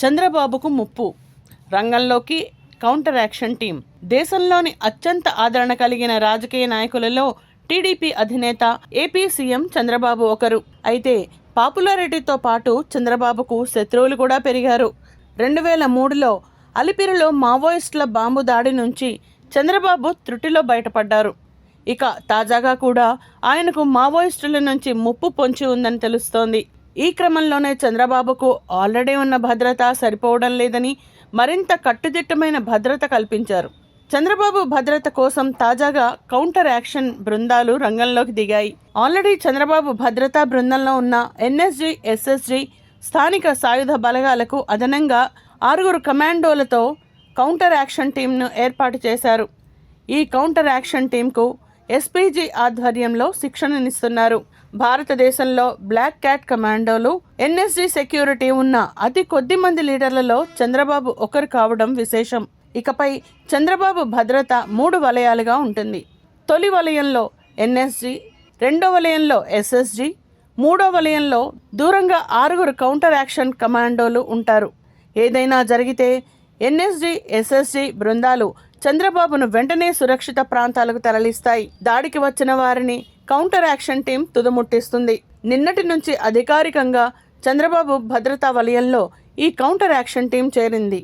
చంద్రబాబుకు ముప్పు. రంగంలోకి కౌంటర్ యాక్షన్ టీం దేశంలోని అత్యంత ఆదరణ కలిగిన రాజకీయ నాయకులలో టీడీపీ అధినేత ఏపీ సీఎం చంద్రబాబు ఒకరు. అయితే పాపులారిటీతో పాటు చంద్రబాబుకు శత్రువులు కూడా పెరిగారు. రెండు వేల మూడులో అలిపిరిలో మావోయిస్టుల బాంబు దాడి నుంచి చంద్రబాబు త్రుటిలో బయటపడ్డారు. ఇక తాజాగా కూడా ఆయనకు మావోయిస్టుల నుంచి ముప్పు పొంచి ఉందని తెలుస్తోంది. ఈ క్రమంలోనే చంద్రబాబుకు ఆల్రెడీ ఉన్న భద్రత సరిపోవడం లేదని మరింత కట్టుదిట్టమైన భద్రత కల్పించారు. చంద్రబాబు భద్రత కోసం తాజాగా కౌంటర్ యాక్షన్ బృందాలు రంగంలోకి దిగాయి. ఆల్రెడీ చంద్రబాబు భద్రతా బృందంలో ఉన్న ఎన్ఎస్జి ఎస్ఎస్జి స్థానిక సాయుధ బలగాలకు అదనంగా ఆరుగురు కమాండోలతో కౌంటర్ యాక్షన్ టీంను ఏర్పాటు చేశారు. ఈ కౌంటర్ యాక్షన్ టీంకు ఎస్పీజీ ఆధ్వర్యంలో శిక్షణనిస్తున్నారు. భారతదేశంలో బ్లాక్ క్యాట్ కమాండోలు ఎన్ఎస్జి సెక్యూరిటీ ఉన్న అతి కొద్ది మంది లీడర్లలో చంద్రబాబు ఒకరు కావడం విశేషం. ఇకపై చంద్రబాబు భద్రత మూడు వలయాలుగా ఉంటుంది. తొలి వలయంలో ఎన్ఎస్జి రెండో వలయంలో ఎస్ఎస్జి మూడో వలయంలో దూరంగా ఆరుగురు కౌంటర్ యాక్షన్ కమాండోలు ఉంటారు. ఏదైనా జరిగితే ఎన్ఎస్జి ఎస్ఎస్జి బృందాలు చంద్రబాబును వెంటనే సురక్షిత ప్రాంతాలకు తరలిస్తాయి. దాడికి వచ్చిన వారిని కౌంటర్ యాక్షన్ టీం తుదముట్టిస్తుంది. నిన్నటి నుంచి అధికారికంగా చంద్రబాబు భద్రతా వలయంలో ఈ కౌంటర్ యాక్షన్ టీం చేరింది.